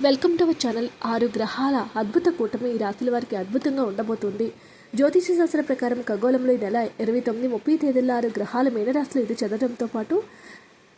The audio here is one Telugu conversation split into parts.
వెల్కమ్ టు అవర్ ఛానల్ ఆరు గ్రహాల అద్భుత కూటమి ఈ రాశుల వారికి అద్భుతంగా ఉండబోతుంది. జ్యోతిష శాస్త్ర ప్రకారం ఖగోళంలో ఈ నెల ఇరవై తొమ్మిది ముప్పై తేదీల ఆరు గ్రహాల మీనరాశులు ఇది చదవడంతో పాటు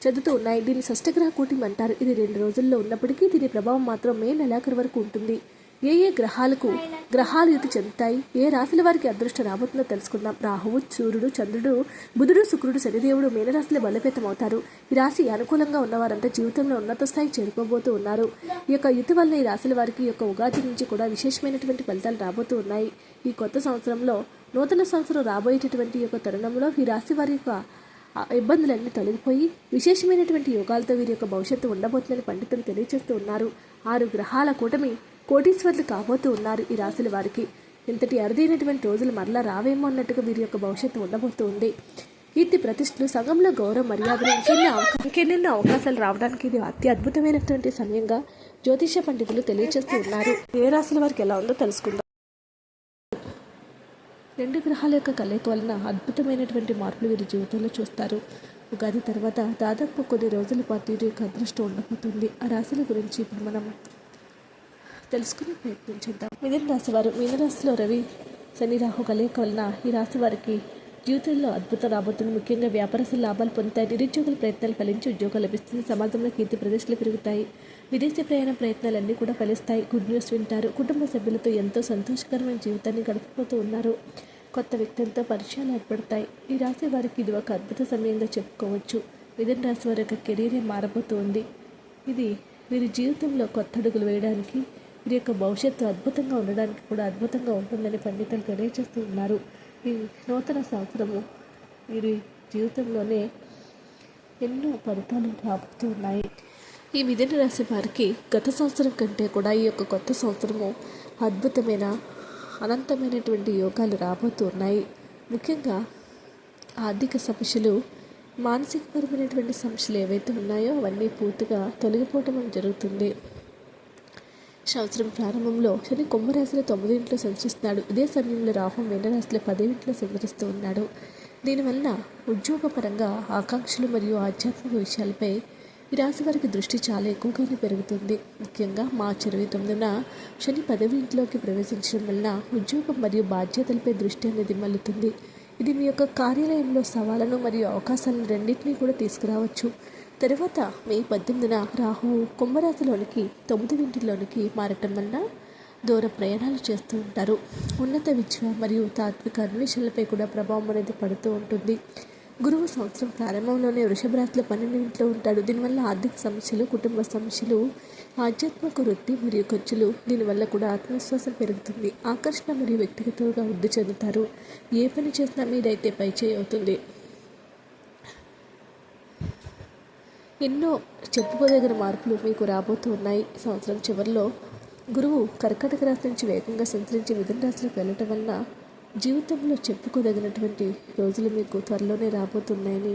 చదువుతూ ఉన్నాయి. దీన్ని షష్టగ్రహ కూటమి అంటారు. ఇది రెండు రోజుల్లో ఉన్నప్పటికీ దీని ప్రభావం మాత్రం మే నెలాఖరు వరకు ఉంటుంది. ఏ ఏ గ్రహాలకు గ్రహాలు యుతి చెందుతాయి? ఏ రాశుల వారికి అదృష్టం రాబోతుందో తెలుసుకుందాం. రాహువు సూర్యుడు చంద్రుడు బుధుడు శుక్రుడు శనిదేవుడు మీనరాశిలో బలోపేతం అవుతారు ఈ రాశి అనుకూలంగా ఉన్నవారంతా జీవితంలో ఉన్నత స్థాయి చేరుకోబోతూ ఉన్నారు. ఈ యొక్క యుతి వల్ల ఈ రాశుల వారికి యొక్క ఉగాది నుంచి కూడా విశేషమైనటువంటి ఫలితాలు రాబోతూ ఉన్నాయి. ఈ కొత్త సంవత్సరంలో నూతన సంవత్సరం రాబోయేటటువంటి యొక్క తరుణంలో ఈ రాశి వారి యొక్క ఇబ్బందులన్నీ తొలగిపోయి విశేషమైనటువంటి యోగాలతో వీరి యొక్క భవిష్యత్తు ఉండబోతుందని పండితులు తెలియజేస్తూ ఉన్నారు. ఆరు గ్రహాల కూటమి కోటీశ్వర్లు కాబోతూ ఉన్నారు ఈ రాశుల వారికి. ఇంతటి అరుదైనటువంటి రోజులు మరలా రావేమో అన్నట్టుగా వీరి యొక్క భవిష్యత్తు ఉండబోతూ ఉంది కీర్తి ప్రతిష్టలు సంఘంలో గౌరవ మర్యాదలు ఇంకెన్నో ఇంకెన్నెన్నో అవకాశాలు రావడానికి ఇది అతి అద్భుతమైనటువంటి సమయంగా జ్యోతిష పండితులు తెలియజేస్తూ ఉన్నారు. ఏ రాశుల వారికి ఎలా ఉందో తెలుసుకుందాం. రెండు గ్రహాల యొక్క కలయిక వలన అద్భుతమైనటువంటి మార్పులు వీరి జీవితంలో చూస్తారు. ఉగాది తర్వాత దాదాపు కొన్ని రోజుల పాటు వీరి యొక్క అదృష్టం ఉండబోతుంది. ఆ రాశుల గురించి ఇప్పుడు మనం తెలుసుకునే ప్రయత్నం చేద్దాం. మిథున రాశి వారు మీనరాశిలో రవి శని రాహు కలయిక వలన ఈ రాశి వారికి జీవితంలో అద్భుతం రాబోతుంది. ముఖ్యంగా వ్యాపారస్తులు లాభాలు పొందుతాయి. నిరుద్యోగుల ప్రయత్నాలు ఫలించి ఉద్యోగాలు లభిస్తుంది. సమాజంలో కీర్తి ప్రదర్శనలు పెరుగుతాయి. విదేశీ ప్రయాణ ప్రయత్నాలన్నీ కూడా ఫలిస్తాయి. గుడ్ న్యూస్ వింటారు. కుటుంబ సభ్యులతో ఎంతో సంతోషకరమైన జీవితాన్ని గడిపిపోతూ ఉన్నారు. కొత్త వ్యక్తులతో పరిచయాలు ఏర్పడతాయి. ఈ రాశి వారికి ఇది ఒక అద్భుత సమయంగా చెప్పుకోవచ్చు. మిథున రాశి వారి యొక్క కెరీరే మారబోతోంది ఇది వీరి జీవితంలో కొత్త అడుగులు వేయడానికి వీరి యొక్క భవిష్యత్తు అద్భుతంగా ఉండడానికి కూడా అద్భుతంగా ఉంటుందని పండితులు తెలియజేస్తూ ఉన్నారు. ఈ నూతన సంవత్సరము వీరి జీవితంలోనే ఎన్నో ఫలితాలు రాబోతూ ఉన్నాయి. ఈ మిథున రాశి వారికి గత సంవత్సరం కంటే కూడా ఈ యొక్క కొత్త సంవత్సరము అద్భుతమైన అనంతమైనటువంటి యోగాలు రాబోతూ ఉన్నాయి. ముఖ్యంగా ఆర్థిక సమస్యలు మానసికపరమైనటువంటి సమస్యలు ఏవైతే ఉన్నాయో అవన్నీ పూర్తిగా తొలగిపోవటం జరుగుతుంది. సంవత్సరం ప్రారంభంలో శని కుంభరాశిలో తొమ్మిది ఇంట్లో సంచరిస్తున్నాడు. ఇదే సమయంలో రాహు మీనరాశిలో పదివింట్లో సంచరిస్తూ ఉన్నాడు. దీనివల్ల ఉద్యోగపరంగా ఆకాంక్షలు మరియు ఆధ్యాత్మిక విషయాలపై ఈ రాశి వారికి దృష్టి చాలా ఎక్కువగానే పెరుగుతుంది. ముఖ్యంగా మార్చి ఇరవై తొమ్మిదిన శని పదవి ఇంట్లోకి ప్రవేశించడం వలన ఉద్యోగం మరియు బాధ్యతలపై దృష్టి అనేది మల్లుతుంది ఇది మీ యొక్క కార్యాలయంలో సవాళ్ళను మరియు అవకాశాలను రెండింటినీ కూడా తీసుకురావచ్చు. తర్వాత మే పద్దెనిమిదిన రాహు కుంభరాశిలోనికి తొమ్మిది ఇంటిలోనికి మారటం వల్ల దూర ప్రయాణాలు చేస్తూ ఉంటారు. ఉన్నత విద్య మరియు తాత్విక అన్వేషణలపై కూడా ప్రభావం అనేది పడుతూ ఉంటుంది. గురువు సంవత్సరం ప్రారంభంలోనే వృషభ రాశిలో పన్నెండు ఇంట్లో ఉంటాడు. దీనివల్ల ఆర్థిక సమస్యలు కుటుంబ సమస్యలు ఆధ్యాత్మిక వృత్తి మరియు ఖర్చులు దీనివల్ల కూడా ఆత్మవిశ్వాసం పెరుగుతుంది. ఆకర్షణ మరియు వ్యక్తిగతంగా వృద్ధి చెందుతారు. ఏ పని చేసినా మీదైతే పై అవుతుంది. ఎన్నో చెప్పుకోదగిన మార్పులు మీకు రాబోతూ ఉన్నాయి. సంవత్సరం చివరిలో గురువు కర్కటక రాశి నుంచి వేగంగా సంచరించి మిథున రాశిలోకి వెళ్ళటం వలన జీవితంలో చెప్పుకోదగినటువంటి రోజులు మీకు త్వరలోనే రాబోతున్నాయని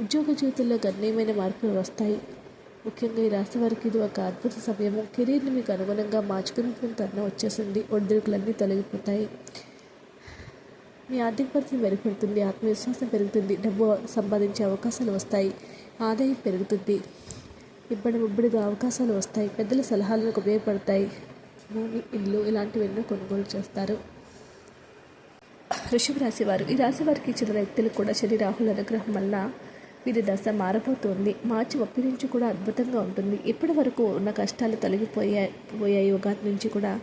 ఉద్యోగ జీవితంలో గణనీయమైన మార్పులు వస్తాయి. ముఖ్యంగా ఈ రాశి వారికి ఇది ఒక అద్భుత సమయము. కెరీర్ని మీకు అనుగుణంగా మార్చుకునేటువంటి తరుణం వచ్చేసింది. ఒడిదుడుకులన్నీ తొలగిపోతాయి. మీ ఆర్థిక పరిస్థితి మెరుగుపడుతుంది. ఆత్మవిశ్వాసం పెరుగుతుంది. డబ్బు సంపాదించే అవకాశాలు వస్తాయి. ఆదాయం పెరుగుతుంది. ఇబ్బడి ముబ్బడిగా అవకాశాలు వస్తాయి. పెద్దల సలహాలకు ఉపయోగపడతాయి. భూమి ఇల్లు ఇలాంటివెన్నో కొనుగోలు చేస్తారు. ఋషభ రాశి వారు. ఈ రాశి వారికి చెందిన వ్యక్తులు కూడా శని రాహుల అనుగ్రహం వల్ల వీరి దశ మారబోతోంది. మార్చి ఒప్పి నుంచి కూడా అద్భుతంగా ఉంటుంది. ఇప్పటి వరకు ఉన్న కష్టాలు తొలగిపోయాయి పోయాయి. ఉగాది నుంచి కూడా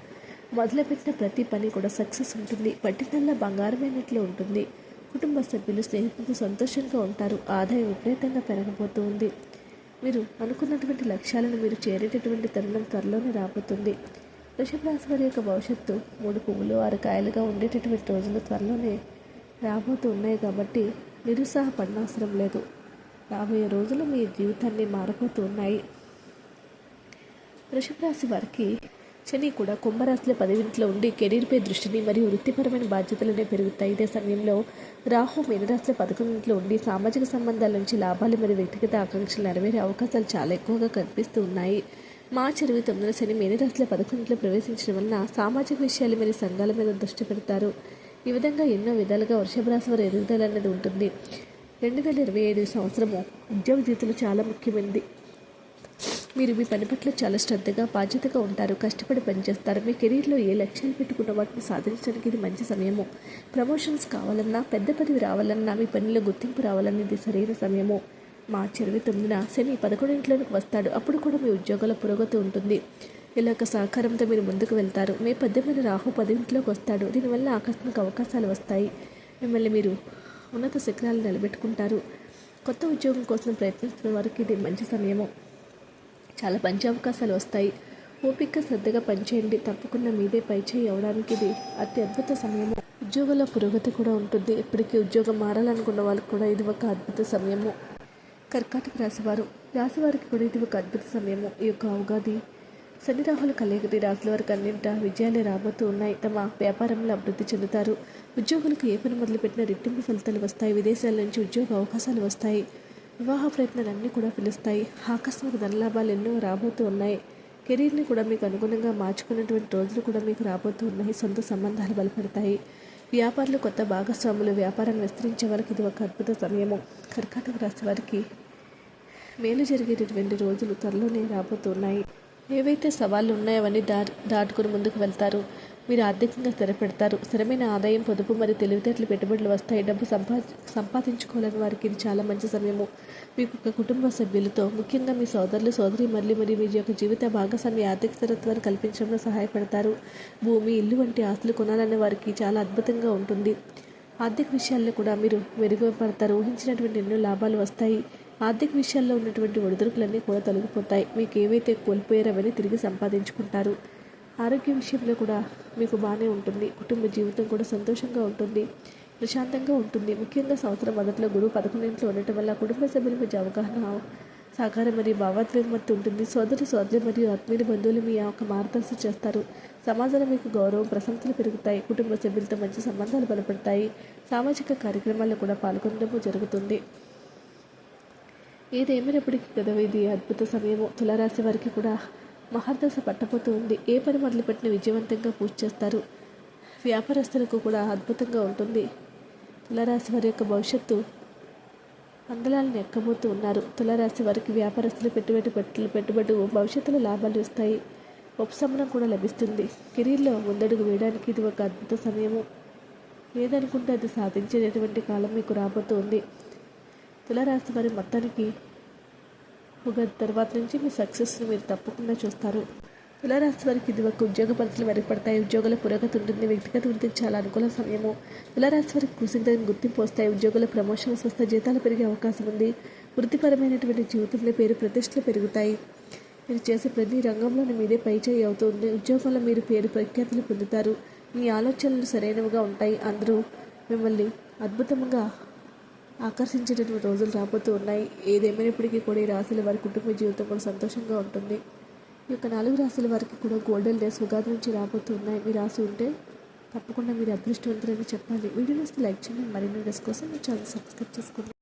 మొదలుపెట్టిన ప్రతి పని కూడా సక్సెస్ ఉంటుంది. పట్టిందల్లా బంగారమైనట్లు ఉంటుంది. కుటుంబ సభ్యులు స్నేహితులు సంతోషంగా ఉంటారు. ఆదాయం విపరీతంగా పెరగబోతూ ఉంది. మీరు అనుకున్నటువంటి లక్ష్యాలను మీరు చేరేటటువంటి తరుణం త్వరలోనే రాబోతుంది. వృషభరాశి వారి యొక్క భవిష్యత్తు మూడు పువ్వులు ఆరు కాయలుగా ఉండేటటువంటి రోజులు త్వరలోనే రాబోతూ ఉన్నాయి కాబట్టి నిరుత్సాహపడనవసరం లేదు. రాబోయే రోజులు మీ జీవితాన్ని మారబోతూ ఉన్నాయి. వృషభ వారికి శని కూడా కుంభరాశిలో పదివింట్లో ఉండి కెరీర్పై దృష్టిని మరియు వృత్తిపరమైన బాధ్యతలనే పెరుగుతాయి. ఇదే సమయంలో రాహు మీనరాశిలో పదకొండింట్లో ఉండి సామాజిక సంబంధాల నుంచి లాభాలు మరియు వ్యక్తిగత ఆకాంక్షలు నెరవేరే అవకాశాలు చాలా ఎక్కువగా కనిపిస్తూ ఉన్నాయి. మార్చి ఇరవై తొమ్మిదిన శని మీనరాశిలో పదకొండింట్లో ప్రవేశించడం వలన సామాజిక విషయాలు మరియు సంఘాల మీద దృష్టి పెడతారు. ఈ విధంగా ఎన్నో విధాలుగా వృషభ రాశి వారి ఎదుగుదల అనేది ఉంటుంది. రెండు వేల ఇరవై ఐదు సంవత్సరము ఉద్యోగ జీవితంలో చాలా ముఖ్యమైనది. మీరు మీ పని పట్ల చాలా శ్రద్ధగా బాధ్యతగా ఉంటారు కష్టపడి పనిచేస్తారు. మీ కెరీర్లో ఏ లక్ష్యాలు పెట్టుకున్న వాటిని సాధించడానికి ఇది మంచి సమయము. ప్రమోషన్స్ కావాలన్నా పెద్ద పదవి రావాలన్నా మీ పనిలో గుర్తింపు రావాలన్నా ఇది సరైన సమయము. మార్చి ఇరవై తొమ్మిదిన శని పదకొండింట్లోకి వస్తాడు. అప్పుడు కూడా మీ ఉద్యోగాల పురోగతి ఉంటుంది. ఇలాగ సహకారంతో మీరు ముందుకు వెళ్తారు. మే పద్దెనిమిది రాహు పదింట్లోకి వస్తాడు. దీనివల్ల ఆకస్మిక అవకాశాలు వస్తాయి. మిమ్మల్ని మీరు ఉన్నత శిఖరాలు నిలబెట్టుకుంటారు. కొత్త ఉద్యోగం కోసం ప్రయత్నిస్తున్న వారికి ఇది మంచి సమయము. చాలా మంచి అవకాశాలు వస్తాయి. ఓపిక శ్రద్ధగా పనిచేయండి. తప్పకుండా మీదే పైచేయి అవడానికి ఇది అతి అద్భుత సమయము. ఉద్యోగంలో పురోగతి కూడా ఉంటుంది. ఇప్పటికీ ఉద్యోగం మారాలనుకున్న వాళ్ళకి కూడా ఇది ఒక అద్భుత సమయము. కర్కాటక రాశివారు రాశివారికి కూడా ఇది ఒక అద్భుత సమయము. ఈ యొక్క ఉగాది శని రాహుల కలయికది రాశుల వారికి అన్నింట విజయాలే రాబోతూ ఉన్నాయి. తమ వ్యాపారంలో అభివృద్ధి చెందుతారు. ఉద్యోగులకు ఏ పని మొదలుపెట్టినా రెట్టింపు ఫలితాలు వస్తాయి. విదేశాల నుంచి ఉద్యోగ అవకాశాలు వస్తాయి. వివాహ ప్రయత్నాలన్నీ కూడా పిలుస్తాయి ఆకస్మిక ధనలాభాలు ఎన్నో రాబోతూ ఉన్నాయి. కెరీర్ని కూడా మీకు అనుగుణంగా మార్చుకున్నటువంటి రోజులు కూడా మీకు రాబోతూ ఉన్నాయి. సొంత సంబంధాలు బలపడతాయి. వ్యాపారులు కొత్త భాగస్వాములు వ్యాపారాన్ని విస్తరించే వారికి ఇది ఒక అద్భుత సమయము. కర్కాటక రాశి వారికి మేలు జరిగేటటువంటి రోజులు త్వరలోనే రాబోతున్నాయి ఏవైతే సవాళ్ళు ఉన్నాయో అవన్నీ దా దాటుకుని ముందుకు వెళ్తారు. మీరు ఆర్థికంగా స్థిరపెడతారు. స్థిరమైన ఆదాయం పొదుపు మరియు తెలివితేటలు పెట్టుబడులు వస్తాయి. డబ్బు సంపా సంపాదించుకోవాలని వారికి ఇది చాలా మంచి సమయము. మీకు ఒక కుటుంబ సభ్యులతో ముఖ్యంగా మీ సోదరులు సోదరి మళ్ళీ మరియు మీ యొక్క జీవిత భాగస్వామి ఆర్థిక స్థిరత్వాన్ని కల్పించడంలో సహాయపడతారు. భూమి ఇల్లు వంటి ఆస్తులు కొనాలనే వారికి చాలా అద్భుతంగా ఉంటుంది. ఆర్థిక విషయాల్లో కూడా మీరు మెరుగుపడతారు. ఊహించినటువంటి ఎన్నో లాభాలు వస్తాయి. ఆర్థిక విషయాల్లో ఉన్నటువంటి ఒడిదుడుకులన్నీ కూడా తొలగిపోతాయి. మీకు ఏవైతే కోల్పోయారో అవన్నీ తిరిగి సంపాదించుకుంటారు. ఆరోగ్య విషయంలో కూడా మీకు బాగానే ఉంటుంది. కుటుంబ జీవితం కూడా సంతోషంగా ఉంటుంది. ప్రశాంతంగా ఉంటుంది. ముఖ్యంగా సంవత్సరం మొదట్లో గురువు పదకొండింట్లో ఉండటం వల్ల కుటుంబ సభ్యుల మధ్య అవగాహన సహకారం మరియు భావోద్వేగమత్తు ఉంటుంది. సోదరు సోదరి మరియు ఆత్మీయ బంధువులు మీ యొక్క మార్గదర్శనం చేస్తారు. సమాజంలో మీకు గౌరవం ప్రశంసలు పెరుగుతాయి. కుటుంబ సభ్యులతో మంచి సంబంధాలు బలపడతాయి. సామాజిక కార్యక్రమాల్లో కూడా పాల్గొనడము జరుగుతుంది. ఏదేమైనప్పటికీ కదా ఇది అద్భుత సమయము. తులారాశి వారికి కూడా మహర్దశ పట్టబోతూ ఉంది. ఏ పని మొదలుపెట్టిన విజయవంతంగా పూర్తి చేస్తారు. వ్యాపారస్తులకు కూడా అద్భుతంగా ఉంటుంది. తులారాశి వారి యొక్క భవిష్యత్తు అందలాలను ఎక్కబోతూ ఉన్నారు. తులారాశి వారికి వ్యాపారస్తులు పెట్టుబడి పెట్టులు పెట్టుబడి భవిష్యత్తులో లాభాలు ఇస్తాయి ఉపశమనం కూడా లభిస్తుంది. కెరీర్లో ముందడుగు వేయడానికి ఇది ఒక అద్భుత సమయము. ఏదనుకుంటే అది సాధించేటటువంటి కాలం మీకు రాబోతుంది తులారాశి వారి మొత్తానికి ఒక తర్వాత నుంచి మీ సక్సెస్ని మీరు తప్పకుండా చూస్తారు. తులారాశి వారికి ఇది ఒక ఉద్యోగ పరిస్థితులు మెరుగుపడతాయి ఉద్యోగుల పురోగతి ఉంటుంది. వ్యక్తిగత వృద్ధికి చాలా అనుకూల సమయము. తులారాశి వారికి కృషికి తగిన గుర్తింపు వస్తాయి ఉద్యోగుల ప్రమోషన్స్ వస్తే జీతాలు పెరిగే అవకాశం ఉంది. వృత్తిపరమైనటువంటి జీవితంలో పేరు ప్రతిష్టలు పెరుగుతాయి. మీరు చేసే ప్రతి రంగంలోనూ మీదే పైచేయి అవుతుంది. ఉద్యోగంలో మీరు పేరు ప్రఖ్యాతులు పొందుతారు. మీ ఆలోచనలు సరైనవిగా ఉంటాయి. అందరూ మిమ్మల్ని అద్భుతంగా ఆకర్షించేటటువంటి రోజులు రాబోతూ ఉన్నాయి. ఏదేమైనప్పటికీ కూడా ఈ రాశుల వారి కుటుంబ జీవితం కూడా సంతోషంగా ఉంటుంది. ఈ యొక్క నాలుగు రాశుల వారికి కూడా గోల్డెన్ డేస్ ఉగాది నుంచి రాబోతూ ఉన్నాయి. మీ రాసి ఉంటే తప్పకుండా మీరు అదృష్టవంతులని చెప్పాలి. వీడియో వస్తే లైక్ చేయండి. మరిన్ని డేస్ కోసం మీ ఛానల్ సబ్స్క్రైబ్ చేసుకోండి.